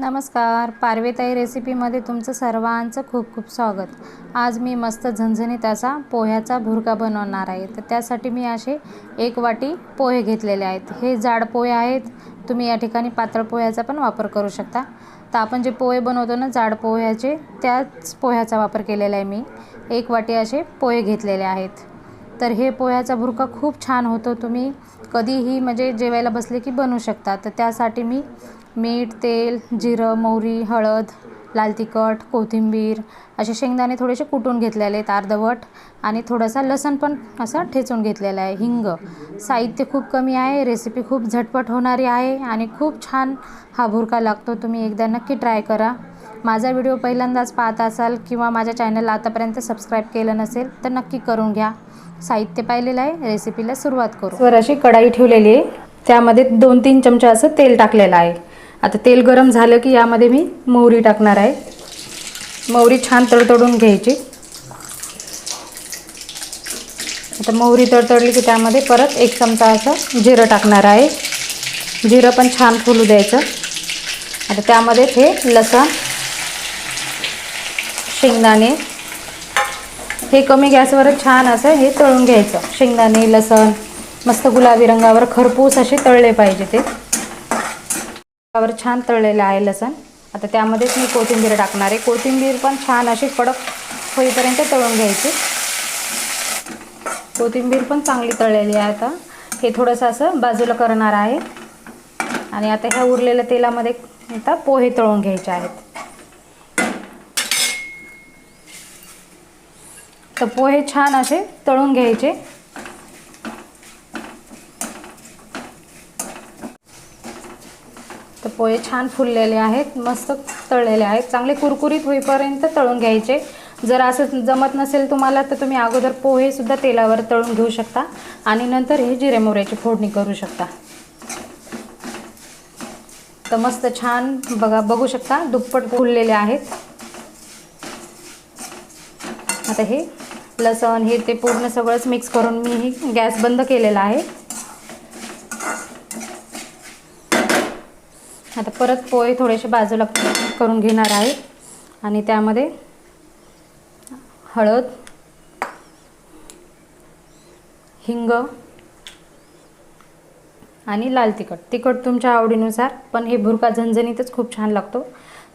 नमस्कार. पारवेताई रेसिपीमध्ये तुमचं सर्वांचं खूप खूप स्वागत. आज मी मस्त झणझणीत असा पोह्याचा भुरका बनवणार आहे. तर त्यासाठी मी असे एक वाटी पोहे घेतलेले आहेत. हे जाड पोहे आहेत. तुम्ही या ठिकाणी पातळ पोह्याचा पण वापर करू शकता. तर आपण जे पोहे बनवतो ना जाड पोह्याचे त्याच पोह्याचा वापर केलेला आहे मी. एक वाटी असे पोहे घेतलेले आहेत. तर हे पोह्याचा भुरका खूप छान होतो. तुम्ही कधीही म्हणजे जेवायला बसले की बनवू शकता. तर त्यासाठी मी मीठ तेल जिरं मोहरी हळद लाल तिखट कोथिंबीर असे शेंगदाणे थोडेसे कुटून घेतलेले आहेत अर्धवट. आणि थोडासा लसण पण असा ठेचून घेतलेला आहे हिंग. साहित्य खूप कमी आहे रेसिपी खूप झटपट होणारी आहे आणि खूप छान हा भुरका लागतो. तुम्ही एकदा नक्की ट्राय करा. माझा व्हिडिओ पहिल्यांदाच पाहत असाल किंवा माझ्या चॅनलला आतापर्यंत सबस्क्राईब केलं नसेल तर नक्की करून घ्या. साहित्य पाहिलेलं आहे रेसिपीला सुरुवात करू. वर अशी कढाई ठेवलेली आहे. त्यामध्ये दोन तीन चमचा असं तेल टाकलेलं आहे. आता तेल गरम झालं की यामध्ये मी मोहरी टाकणार आहे. मोहरी छान तडतडून घ्यायची. आता मोहरी तडतडली की त्यामध्ये परत एक चमचा असं जिरं टाकणार आहे. जिरं पण छान फुलू द्यायचं. आता त्यामध्ये हे लसण शेंगदाणे. हे कमी गॅसवर छान असं हे तळून घ्यायचं. शेंगदाणे लसण मस्त गुलाबी रंगावर खरपूस असे तळले पाहिजे ते. रंगावर छान तळलेलं आहे लसण. आता त्यामध्येच मी कोथिंबीर टाकणार आहे. कोथिंबीर पण छान अशी कडक होईपर्यंत तळून घ्यायची. कोथिंबीर पण चांगली तळलेली आहे आता. हे थोडंसं असं बाजूला करणार आहे. आणि आता ह्या उरलेल्या तेलामध्ये आता पोहे तळून घ्यायचे आहेत. तर पोहे छान असे तळून घ्यायचे. तर पोहे छान फुललेले आहेत मस्त तळलेले आहेत. चांगले कुरकुरीत होईपर्यंत तळून घ्यायचे. जर असं जमत नसेल तुम्हाला तर तुम्ही अगोदर पोहेसुद्धा तेलावर तळून घेऊ शकता आणि नंतर हे जिरे मोऱ्याची फोडणी करू शकता. तर मस्त छान बघा बघू शकता दुप्पट फुललेले आहेत. आता हे लसण हे ते पूर्ण सगळंच मिक्स करून मी गॅस बंद केलेला आहे. आता परत पोहे थोडेसे बाजूला करून घेणार आहे. आणि त्यामध्ये हळद हिंग आणि लाल तिखट. तिखट तुमच्या आवडीनुसार पण हे भुरका झणझणीतच खूप छान लागतो.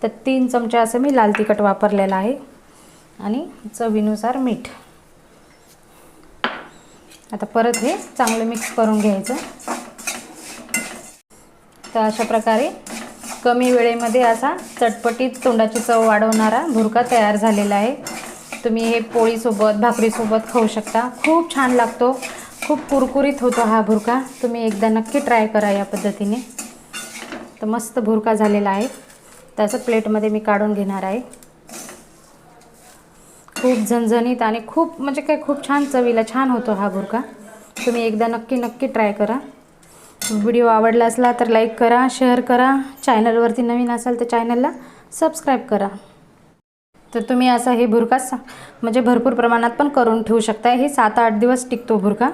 तर तीन चमचे असं मी लाल तिखट वापरलेलं आहे. आणि चवीनुसार मीठ. आता परत हे चांगलं मिक्स करून घ्यायचं. तर अशा प्रकारे कमी वेळेमध्ये असा चटपटीत तोंडाची चव वाढवणारा भुरका तयार झालेला आहे. तुम्ही हे पोळीसोबत भाकरीसोबत खाऊ शकता. खूप छान लागतो. खूप कुरकुरीत होतो हा भुरका. तुम्ही एकदा नक्की ट्राय करा या पद्धतीने. तर मस्त भुरका झालेला आहे. तसं प्लेटमध्ये मी काढून घेणार आहे. खूप झणझणीत आणि खूप म्हणजे काय खूप छान चवीला छान होतो हा बुरका. तुम्ही एकदा नक्की नक्की ट्राय करा. व्हिडिओ आवडला असला तर लाईक करा शेअर करा. चॅनलवरती नवीन असाल तर चॅनलला सबस्क्राईब करा. तर तुम्ही असा हे भुरका सा म्हणजे भरपूर प्रमाणात पण करून ठेवू शकता. हे सात आठ दिवस टिकतो भुरका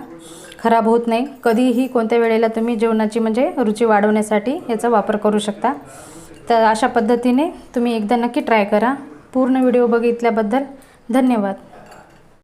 खराब होत नाही. कधीही कोणत्या वेळेला तुम्ही जेवणाची म्हणजे रुची वाढवण्यासाठी याचा वापर करू शकता. तर अशा पद्धतीने तुम्ही एकदा नक्की ट्राय करा. पूर्ण व्हिडिओ बघितल्याबद्दल धन्यवाद.